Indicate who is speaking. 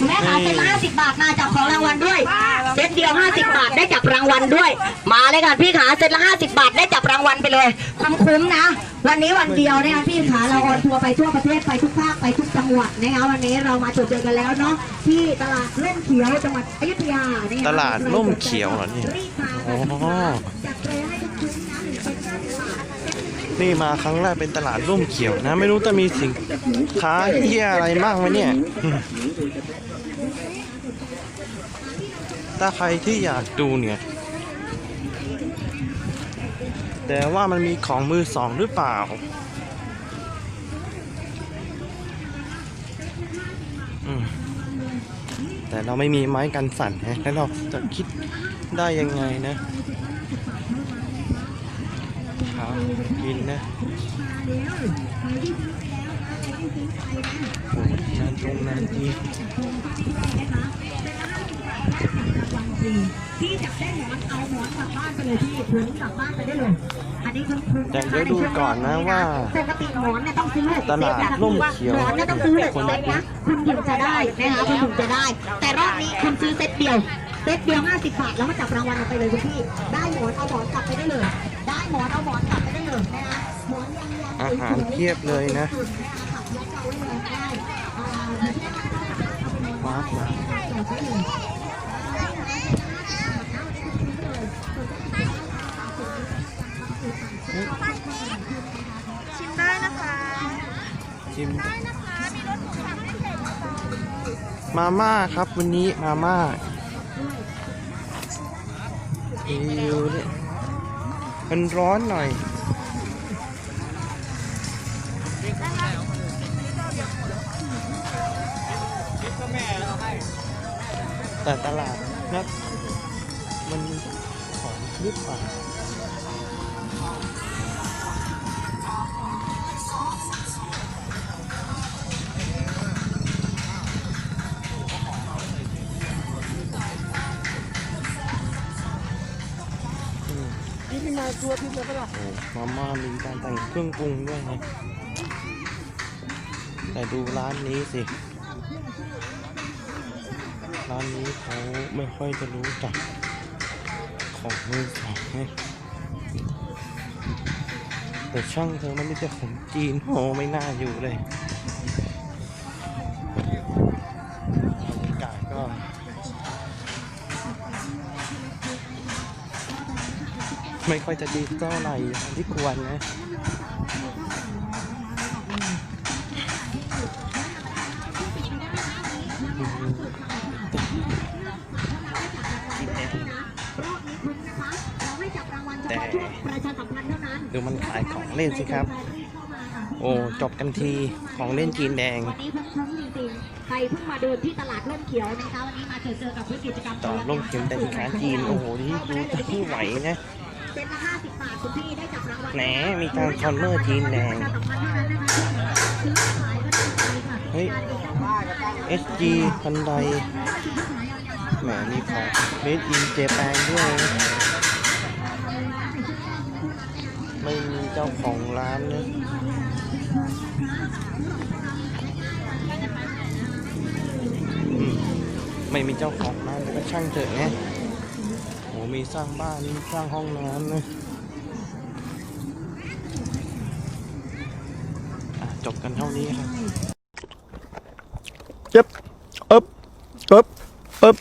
Speaker 1: คุณแม่คะเซ็ตละห้าสิบบาทมาจับของรางวัลด้วย เซ็ตเดียวห้าสิบบาทได้จับรางวัลด้วย มาเลยค่ะพี่ขาเซ็ตละห้าสิบบาทได้จับรางวัลไปเลย คุ้มๆนะ วันนี้วันเดียวนะคะพี่ขาเราออนทัวร์ไปทั่วประเทศไปทุกภาคไปทุกจังหวัดนะคะวันนี้เรามาเจอเจอกันแล้วเนาะที่ตลาดเล่มเขียวจังหวัดอยุธยาเนี่ย
Speaker 2: ตลาดร่มเขียวเหรอเนี่ย
Speaker 1: รีบมา
Speaker 2: อ๋อ
Speaker 1: จัดเลยให้ทุกชุดนะหนึ่งเป็นห้าสิบบาท
Speaker 2: นี่มาครั้งแรกเป็นตลาดร่มเขียวนะ ไม่รู้จะมีสินค้าเหี้ยอะไรมากไหมเนี่ย ถ้าใครที่อยากดูเนี่ย แต่ว่ามันมีของมือสองหรือเปล่า แต่เราไม่มีไม้กันสั่นฮะแล้วเราจะคิดได้ยังไงนะ หากินนะโอ้ยนานตรงนานที
Speaker 1: พี่จับได้หมอนเอาหมอนกลับบ้านไปเลยพี่หมอนกลับบ้านไปได้เลยอันนี้คือคือ
Speaker 2: แต่เดี๋ยวดูก่อนนะว่า
Speaker 1: ปกติหมอนเนี่ยต้องซื้อ
Speaker 2: ตลาดร่มเขียว
Speaker 1: หมอนเนี่ยต้องซื้อเลยเซ็ตนะคุณถึงจะได้นะคะคุณถึงจะได้ แต่รอบนี้คุณซื้อเซ็ตเดียวเซ็ตเดียว50บาทแล้วมาจับรางวัลเอาไปเลยคุณพี่ ได้หมอนเอาหมอนกลับไปได้เลย ได้หมอนเอาหมอนกลับไปได้เลยนะคะหมอนยังยัง
Speaker 2: อาหารเพียบเลยนะมาร์กมาชิมได้นะคะ ชิมมาม่าครับวันนี้มาม่าอิวเนี่ย มันร้อนหน่อย แต่ตลาดนัดมันของหรือเปล่า นี่มาตัวที่จะปะโอ้มาม่ามีการแต่งเครื่องปรุงด้วยนะแต่ดูร้านนี้สิ ร้านนี้เขาไม่ค่อยจะรู้จักของมือสองแต่ช่างเธอมันไม่ใช่ของจีนโหไม่น่าอยู่เลย ไม่ค่อยจะดีเท่าไหร่อย่างที่ควรนะแต่ดูมันขายของเล่นสิครับ โอ้จบกันทีของเล่นจีนแดง
Speaker 1: วันนี้คุ้มจริงๆใครเพิ่งมาเดินที่ตลาดร่มเขียวนะคะวันนี้มาเจอเจอกับวิกิจกรรม
Speaker 2: ต่อร่มเขียวแต่สินค้าจีนโอ้โหนี่ดูจะไม่ไหวนะ
Speaker 1: เซ็ตละห้าสิบบาทคุณพี่ได้จับรางวัล
Speaker 2: แหนมีการคอนเนอร์จีนแดง เฮ้ย SG คันไดแหมมีของเมดอินเจแปนด้วย ไม่มีเจ้าของร้านนะไม่มีเจ้าของร้านก็ช่างเถอะไง มีสร้างบ้านสร้างห้องน้ำนะอะจบกันเท่านี้ครับเจ็บเอ๊บเอ๊บเอ๊บ